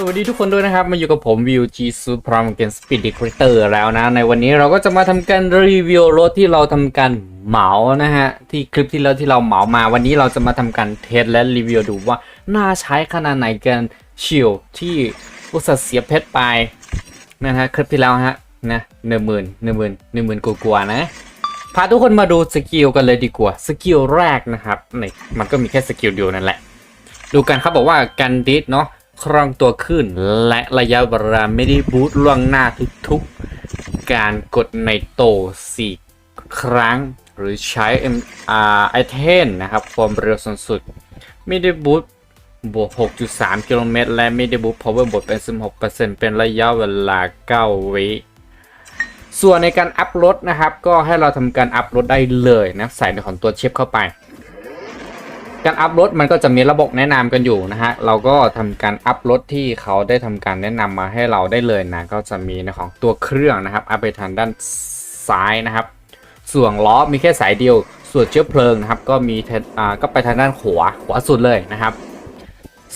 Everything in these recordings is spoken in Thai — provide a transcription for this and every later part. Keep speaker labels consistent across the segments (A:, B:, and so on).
A: สวัสดีทุกคนด้วยนะครับ มาอยู่กับผมวิวจีซูพรามเกนสปีดดีคริเตอร์แล้วนะ ในวันนี้เราก็จะมาทำการรีวิวรถที่เราทำการเหมานะฮะ ที่คลิปที่แล้วที่เราเหมามา วันนี้เราจะมาทำการเทสและรีวิวดูว่า น่าใช้ขนาดไหนกันชิลที่อุตส่าห์เสียเพชรไปนะฮะคลิปที่แล้วฮะนะหนึ่งหมื่นหนึ่งหมื่นหนึ่งหมื่นกว่าๆนะพาทุกคนมาดูสกิลกันเลยดีกว่าสกิลแรกนะครับนี่มันก็มีแค่สกิลเดียวนั่นแหละ ดูกันครับบอกว่ากันดิสเนาะ คล่องตัวขึ้น และระยะเวลาไม่ได้บูตล่วงหน้าทุกๆ การกดในโต4ครั้ง หรือใช้ MR ไอเทนนะครับ ความเร็วสูงสุด ไม่ได้บูตบวก 6.3 กิโลเมตร และไม่ได้บูต power บวกเป็น 16%เป็นระยะเวลา 9 วิส่วนในการอัพโหลดนะครับ ก็ให้เราทำการอัพโหลดได้เลยนะ ใส่ในของตัวเชฟเข้าไป การอัพโหลดมันก็จะมีระบบแนะนำกันอยู่นะฮะ เราก็ทำการอัพโหลดที่เขาได้ทำการแนะนำมาให้เราได้เลยนะ ก็จะมีในของตัวเครื่องนะครับ อัพไปทางด้านซ้ายนะครับ ส่วนล้อมีแค่สายเดียว ส่วนเชื้อเพลิงนะครับ ก็มีอ่าก็ไปทางด้านขวาขวาสุดเลยนะครับ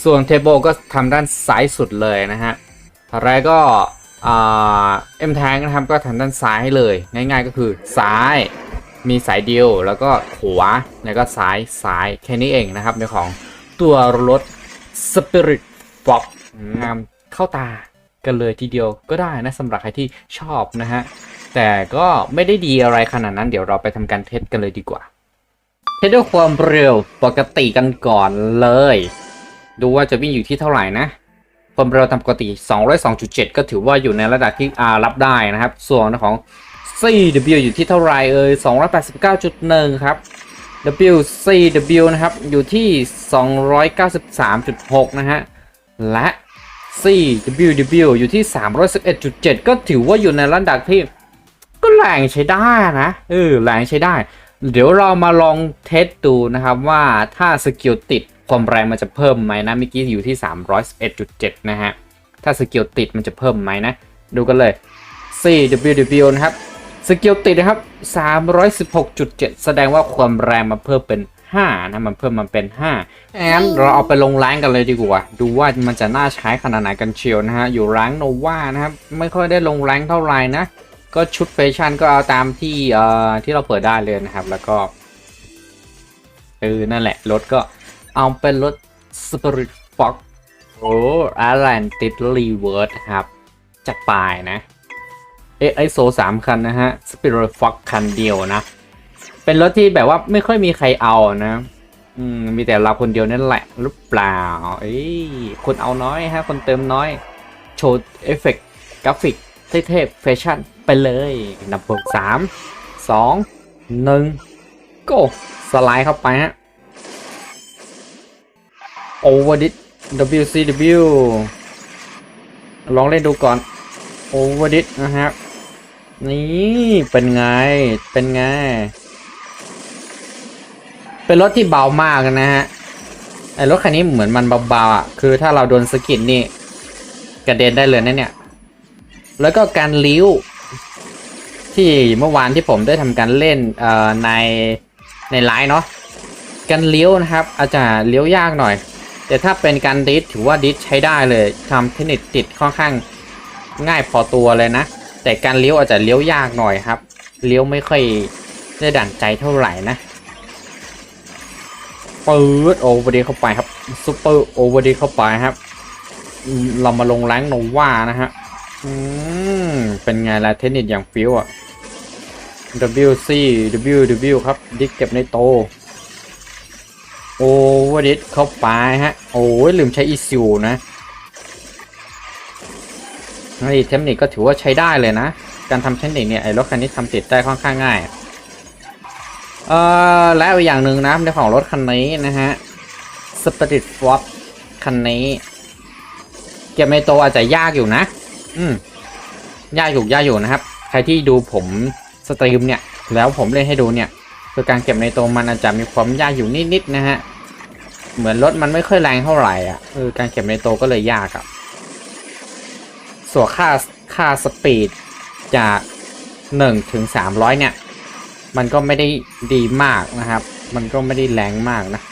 A: ส่วนเทเบิลก็ทำด้านซ้ายสุดเลยนะฮะอะไรก็อ่าเอ็มแทงนะครับก็ทางด้านซ้ายให้เลย ง่าย ๆ ก็คือซ้าย มีสายเดียวแล้วก็ขวาแล้วก็ซ้ายซ้ายแค่นี้เองนะครับในของตัวรถ Spirit Fox งามเข้าตากันเลยทีเดียวก็ได้นะสำหรับใครที่ชอบนะฮะ แต่ก็ไม่ได้ดีอะไรขนาดนั้นเดี๋ยวเราไปทำการเทสกันเลยดีกว่า เทสด้วยความเร็วปกติกันก่อนเลย ดูว่าจะวิ่งอยู่ที่เท่าไหร่นะความเร็วตามปกติ 202.7 ก็ถือว่าอยู่ในระดับที่อารับได้นะครับ ส่วนของ CW อยู่ที่เท่าไรเอ่ย289.1 ครับ WCW นะครับ อยู่ที่ 293.6 นะฮะ และ CWW อยู่ที่ 311.7 ก็ถือว่าอยู่ในระดับที่ ก็แรงใช้ได้นะ เออ แรงใช้ได้ เดี๋ยวเรามาลองเทสดูนะครับว่าถ้าสกิลติดความแรงมันจะเพิ่มไหมนะเมื่อกี้อยู่ที่ 311.7 นะฮะ ถ้าสกิลติดมันจะเพิ่มไหมนะ ดูกันเลย CWW นะครับ สกิลติดนะครับ 316.7 แสดงว่าความแรงมันเพิ่มเป็น 5 นะ มันเพิ่มมันเป็น5งั้นเราเอาไปลงแรงกันเลยดีกว่า ดูว่ามันจะน่าใช้ขนาดไหนกันเชียวนะฮะ อยู่แรงโนวานะครับ ไม่ค่อยได้ลงแรงเท่าไหร่นะ ก็ชุดแฟชั่นก็เอาตามที่เอ่อที่เราเปิดได้เลยนะครับ แล้วก็เออนั่นแหละ รถก็เอาเป็นรถ Spirit Fox โอ้อารันติดรีเวิร์สครับ จัดไปนะเอ ไอโซสามคันนะฮะ Spirit Fox คันเดียวนะ เป็นรถที่แบบว่าไม่ค่อยมีใครเอานะ อืม มีแต่เราคนเดียวนั่นแหละหรือเปล่า เอ้ยคนเอาน้อยฮะ คนเติมน้อย โชว์เอฟเฟกต์กราฟิกเท่ๆแฟชั่นไปเลยนับเบิกสามสองหนึ่งก็สไลด์เข้าไปฮะ Over this WCW ลองเล่นดูก่อน Over this นะครับ นี่เป็นไง เป็นไง เป็นรถที่เบามากนะฮะ ไอรถคันนี้เหมือนมันเบาๆอะ คือถ้าเราโดนสกิดนี่ กระเด็นได้เลยนะเนี่ย แล้วก็การเลี้ยวที่เมื่อวานที่ผมได้ทำการเล่นเอ่อในในไลน์เนาะ การเลี้ยวนะครับ อาจจะเลี้ยวยากหน่อย แต่ถ้าเป็นการดิสถือว่าดิสใช้ได้เลยทำเทคนิคติดค่อนข้างง่ายพอตัวเลยนะ แต่การเลี้ยวอาจจะเลี้ยวยากหน่อยครับ เลี้ยวไม่ค่อยได้ดั่งใจเท่าไหร่นะปืดโอเวอร์ดีเข้าไปครับซูเปอร์โอเวอร์ดีเข้าไปครับ เรามาลงแรงโนว่านะฮะอืมเป็นไงล่ะเทคนิคอย่างฟิวอะ WC WW ครับ ดิสเก็บในโต โอเวอร์ดิเข้าไปฮะ โอ้ยลืมใช้อีซิวนะ นี่เทคนิคก็ถือว่าใช้ได้เลยนะ การทำเทคนิคเนี่ยไอ้รถคันนี้ทำติดได้ค่อนข้างง่าย เอ่อแล้วอีกอย่างหนึ่งนะในของรถคันนี้นะฮะ Spirit Fox คันนี้ เก็บในโตอาจจะยากอยู่นะ อืมยากอยู่ยากอยู่นะครับ ใครที่ดูผมสตรีมเนี่ย แล้วผมเล่นให้ดูเนี่ย คือการเก็บในโตมันอาจจะมีความยากอยู่นิดๆนะฮะ เหมือนรถมันไม่ค่อยแรงเท่าไหร่อะเออการเก็บในโตก็เลยยากอะ ส่วนค่าค่าสปีดจากหนึ่งถึงสามร้อยเนี่ย มันก็ไม่ได้ดีมากนะครับ มันก็ไม่ได้แรงมากนะ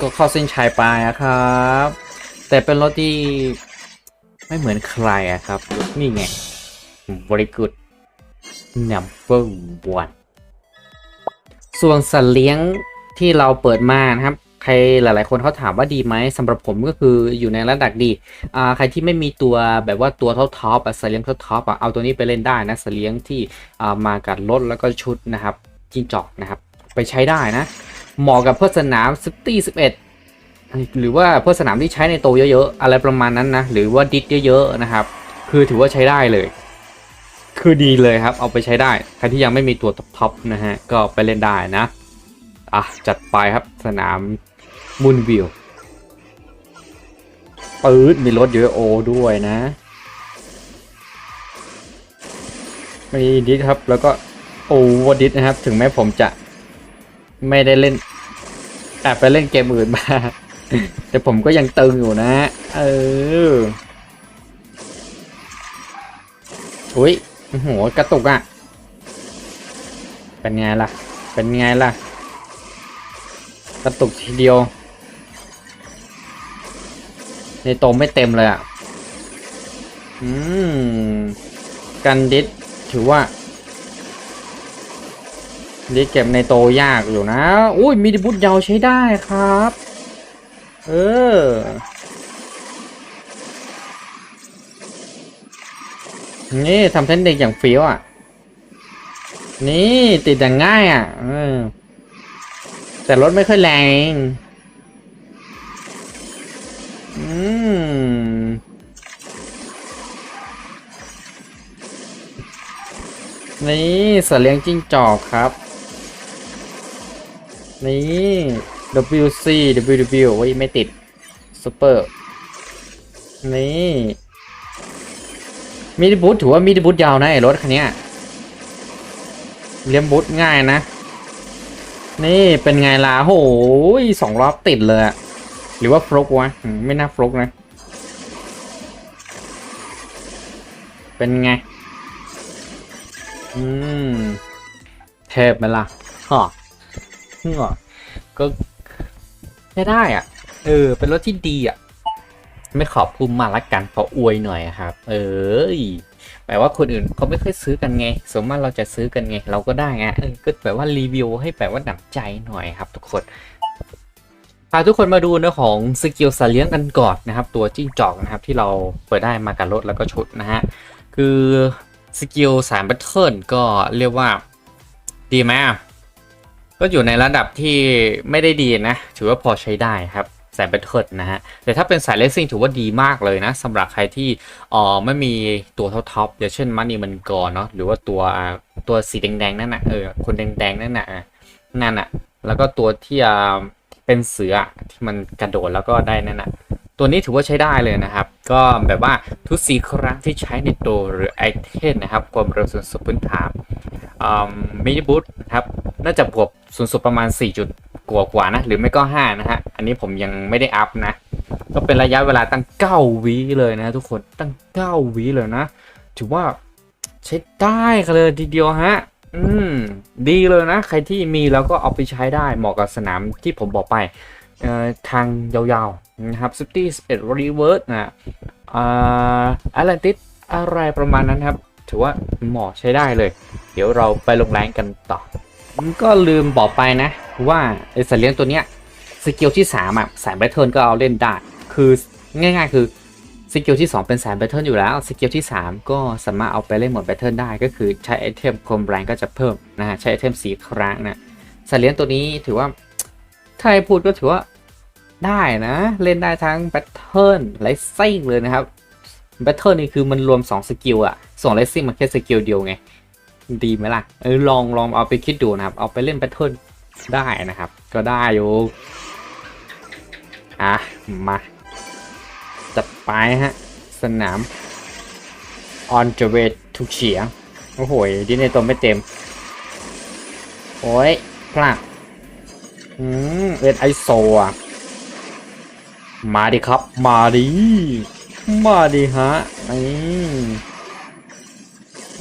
A: ก็เข้าเส้นชัยไปนะครับ แต่เป็นรถที่ไม่เหมือนใครอะครับ นี่ไง very good number one ส่วนสัตว์เลี้ยงที่เราเปิดมานะครับ ใครหลาย ๆ คนเขาถามว่าดีไหมสำหรับผมก็คืออยู่ในระดับดีอ่าใครที่ไม่มีตัวแบบว่าตัวท็อปท็อปอะสัตว์เลียงท็อปท็อปอะเอาตัวนี้ไปเล่นได้นะสัตว์เลียงที่อ่ามากับรถแล้วก็ชุดนะครับจิ้งจอกนะครับ ไปใช้ได้นะ เหมาะกับเพื่อสนามซิตี้สิบเอ็ดหรือว่าเพื่อสนามที่ใช้ในโตเยอะ ๆ อะไรประมาณนั้นนะหรือว่าดิสเยอะๆนะครับ คือถือว่าใช้ได้เลย คือดีเลยครับ เอาไปใช้ได้ ใครที่ยังไม่มีตัวท็อปๆนะฮะก็ไปเล่นได้นะอะจัดไปครับสนาม มุนวิวปื๊ดมีรถยูโอด้วยนะ มีดิสครับ แล้วก็โอเวอร์ดิสนะครับ ถึงแม้ผมจะไม่ได้เล่นแอบไปเล่นเกมอื่นมา แต่ผมก็ยังตึงอยู่นะ เอออุ้ยโอ้โหกระตุกอะ่ะ เป็นไงล่ะ เป็นไงล่ะ กระตุกทีเดียว ในโตไม่เต็มเลยอะ อืม กันดิสถือว่าดิสเก็บในโตยากอยู่นะ อุ้ยมีดิบุตยาวใช้ได้ครับ เออนี่ทำเส้นเด็กอย่างเฟี้ยวอะ นี่ติดอย่างง่ายอะอแต่รถไม่ค่อยแรง อืมนี่สัตว์เลี้ยงจิ้งจอกครับ นี่ WC WW ว้ยไม่ติดซูเปอร์นี่มินิบูทถือว่ามินิบูทยาวนะไอ้รถคันนี้เลี้ยงบูทง่ายนะ นี่เป็นไงล่ะโหยสองรอบติดเลยอะ หรือว่าฟลุกวะไม่น่าฟลุกนะ เป็นไง อืม เทพไหมล่ะฮะฮะก็ใช้ได้อะ เออ เป็นรถที่ดีอะ ไม่ขอบพูดมาละกันขออวยหน่อยครับ เออแปลว่าคนอื่นเขาไม่ค่อยซื้อกันไง สมมติเราจะซื้อกันไง เราก็ได้ไงเออก็แบบว่ารีวิวให้แบบว่าหนักใจหน่อยครับทุกคน พาทุกคนมาดูเนื้อของสกิลสัตว์เลี้ยงกันก่อนนะครับ ตัวจิ้งจอกนะครับที่เราเปิดได้มากับรถแล้วก็ชุดนะฮะ คือสกิลสามแบทเทิลก็เรียกว่าดีไหมก็อยู่ในระดับที่ไม่ได้ดีนะ ถือว่าพอใช้ได้ครับสายแบทเทิลนะฮะ แต่ถ้าเป็นสายเลสซิ่งถือว่าดีมากเลยนะสำหรับใครที่เอ่อไม่มีตัวท็อปๆอย่างเช่นมันนี่มันกอเนาะหรือว่าตัวตัวสีแดงๆนั่นน่ะเออคนแดงๆนั่นน่ะนั่นน่ะแล้วก็ตัวที่อ่า เป็นเสือที่มันกระโดดแล้วก็ได้นั่นนะตัวนี้ถือว่าใช้ได้เลยนะครับ ก็แบบว่าทุกสีครั้งที่ใช้ในตัวหรือไอเทมนะครับความเร็วสูงสุดพื้นฐานมินิบูทนะครับน่าจะบวกสูงสุดประมาณ 4 จุดกว่ากว่านะหรือไม่ก็5นะฮะอันนี้ผมยังไม่ได้อัพนะก็เป็นระยะเวลาตั้ง 9วิเลยนะทุกคนตั้ง 9วิเลยนะ ถือว่าใช้ได้กันเลยทีเดียวฮะ อืม ดีเลยนะ ใครที่มีแล้วก็เอาไปใช้ได้เหมาะกับสนามที่ผมบอกไปทางยาวๆนะครับซิตี้สเปดรีเวิร์สนะอ่าแอตแลนติสอะไรประมาณนั้นครับ ถือว่าเหมาะใช้ได้เลย เดี๋ยวเราไปลงแรงกันต่อก็ลืมบอกไปนะ ว่าไอสัตว์เลี้ยงตัวเนี้ยสกิลที่3อะสายแบทเทิลก็เอาเล่นได้ คือง่ายๆ คือ สกิลที่ 2 เป็นสายแบทเทิลอยู่แล้ว สกิลที่ 3 ก็สามารถเอาไปเล่นหมดแบทเทิลได้ก็คือใช้ไอเทมคมแรงก็จะเพิ่มนะฮะใช้ไอเทมสีครั้งนะสัตว์เลี้ยงตัวนี้ถือว่าถ้าให้พูดก็ถือว่าได้นะ เล่นได้ทั้งแบทเทิลไลซิ่งเลยนะครับแบทเทิลนี่คือมันรวม 2 สกิลอะส่วนไลซิ่งมันแค่สกิลเดียวไง ดีไหมล่ะเออลองลองเอาไปคิดดูนะครับ เอาไปเล่นแบทเทิลได้นะครับ ก็ได้อยู่อะมา จัดไปฮะ สนาม on the way to เฉียงโอ้โหดิเนโตไม่เต็ม โอ้ยพลาดอืมเอ็ดไอโซอะ มาดิครับ มาดิ มาดิฮะนี่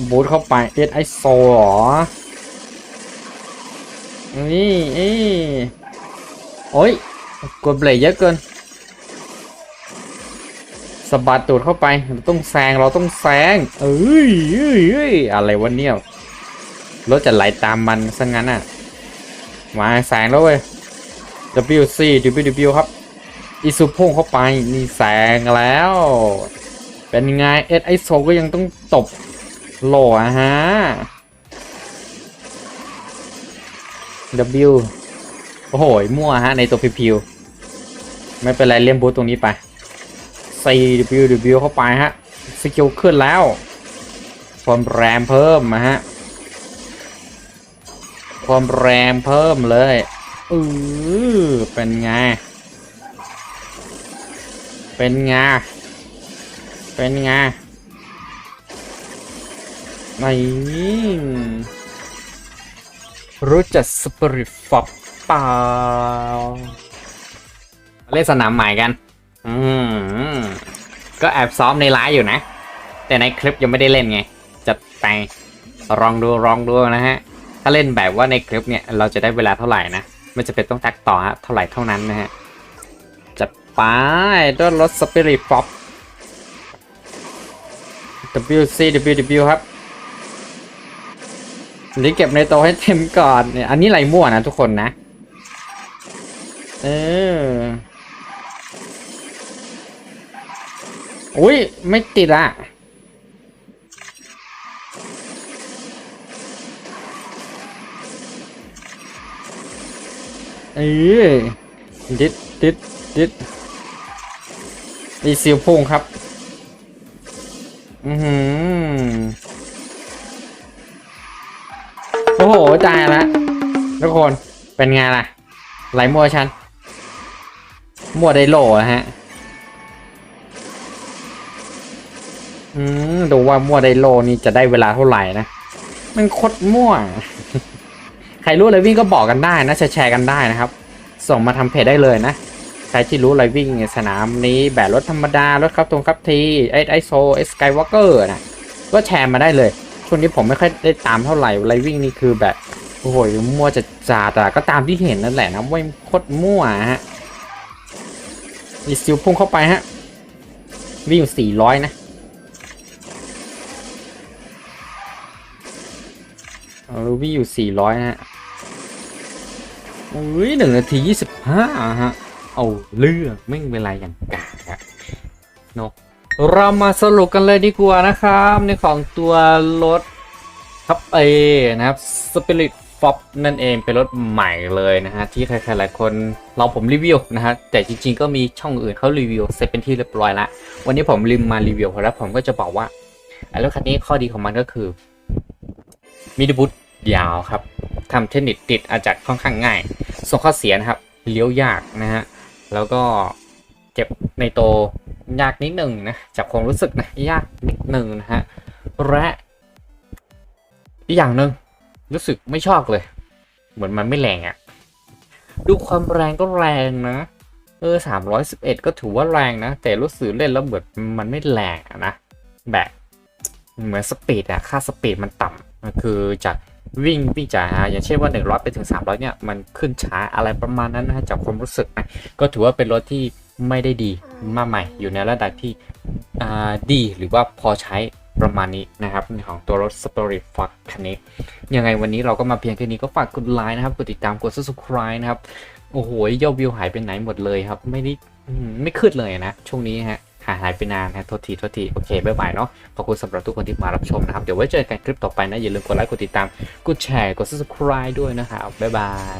A: บูทเข้าไปเอ็ดไอโซหรอ นี่เอ้โอ้ยกดเบรกเยอะเกิน สะบัดตูดเข้าไปเราต้องแซงเราต้องแซงเอ้ยเอ้ยเอ้ยอะไรวะเนี่ยรถจะไหลตามมันซะงั้นอะมาแซงแล้วเว้ย WC WW ครับอีซูพุ่งเข้าไปนี่แซงแล้ว เป็นไงเอสไอโซก็ยังต้องตบโหลอะฮะ W โอ้โหมั่วฮะในตัวพิวๆไม่เป็นไรเลี่ยมบูทตรงนี้ไป C W W เข้าไปฮะสกิลขึ้นแล้วความแรงเพิ่มนะฮะความแรงเพิ่มเลยเออเป็นไง เป็นไง เป็นไงนี่รู้จักสปริตฟอปเปล่าเล่นสนามใหม่กัน อืมก็แอบซ้อมในไลฟ์อยู่นะ แต่ในคลิปยังไม่ได้เล่นไงจัดไปลองดูลองดูนะฮะ ถ้าเล่นแบบว่าในคลิปเนี่ยเราจะได้เวลาเท่าไหร่นะไม่จะเป็นต้องตักต่อฮะเท่าไหร่เท่านั้นนะฮะจัดไปด้วยรถสปิริตฟอป WC WW ครับอันนี้เก็บในโตให้เต็มก่อนเนี่ยอันนี้ไรมั่วนะทุกคนนะ เออ อุ้ยไม่ติดอะเออดิดดิดดิดดีซิลพุ่งครับ อือหือ โอ้โหตายละทุกคนเป็นไงล่ะ ไหลมัวฉันมัวได้โหลอะฮะ อืมดูว่ามั่วได้โลนี่จะได้เวลาเท่าไหร่นะ มันโคตรมั่ว ใครรู้อะไรวิ่งก็บอกกันได้นะแชร์กันได้นะครับ ส่งมาทำเพจได้เลยนะ ใครที่รู้อะไรวิ่งสนามนี้แบบรถธรรมดา รถครับตรงครับทีไอไอโซไอสกายวอล์กเกอร์นะก็แชร์มาได้เลยช่วงนี้ผมไม่ค่อยได้ตามเท่าไหร่อะไรวิ่งนี่คือแบบโอ้โหมั่วจะจาแต่ก็ตามที่เห็นนั่นแหละนะว่าโคตรมั่วฮะมีซิลพุ่งเข้าไปฮะวิ่งสี่ร้อยนะ เออวิ่งอยู่สี่ร้อยนะฮะอุ้ยหนึ่งนาทียี่สิบห้าฮะ เอาเรื่องไม่งเวลาอย่างกากอะเนอะเรามาสรุปกันเลยดีกว่านะครับ ในของตัวรถครับเอนะครับ Spirit Fop นั่นเองเป็นรถใหม่เลยนะฮะ ที่ใครๆหลายคนเราผมรีวิวนะฮะ แต่จริงๆก็มีช่องอื่นเขารีวิวเสร็จเป็นที่เรียบร้อยละ วันนี้ผมริมมารีวิวแล้วผมก็จะบอกว่าไอ้รถคันนี้ข้อดีของมันก็คือมีดบุต ยาวครับทำเทคนิคติดอาจจะค่อนข้างง่าย ส่วนข้อเสียนะครับเลี้ยวยากนะฮะแล้วก็เจ็บในโตยากนิดหนึ่งนะจากความรู้สึกนะยากนิดหนึ่งนะฮะและอีกอย่างหนึ่งรู้สึกไม่ชอบเลย เหมือนมันไม่แรงอะ่ะดูความแรงก็แรงนะเออสามร้อยสิบเอ็ดก็ถือว่าแรงนะ แต่รู้สึกเล่นแล้วเหมือนมันไม่แรงอะนะ แบบ เหมือนสปีดอะค่าสปีดมันต่ำคือจาก วิ่งวิ่งจากอย่างเช่นว่า 100 ไปถึง 300 เนี่ย มันขึ้นช้าอะไรประมาณนั้นนะฮะจากความรู้สึกนะก็ถือว่าเป็นรถที่ไม่ได้ดีมากใหม่อยู่ในระดับที่ดีหรือว่าพอใช้ประมาณนี้นะครับของตัวรถ Spirit Fox คันนี้ยังไงวันนี้เราก็มาเพียงแค่นี้ก็ฝากกดไลค์นะครับ กดติดตามกด subscribe นะครับ โอ้โหยอดวิวหายไปไหนหมดเลยครับ ไม่ได้ไม่ขึ้นเลยนะ ช่วงนี้ฮะ หายหายไปนานนะโทษทีโทษทีโอเคบ๊ายบายเนาะขอบคุณสำหรับทุกคนที่มารับชมนะครับ เดี๋ยวไว้เจอกันคลิปต่อไปนะ อย่าลืมกดไลค์กดติดตามกดแชร์กด subscribe ด้วยนะครับบ๊ายบาย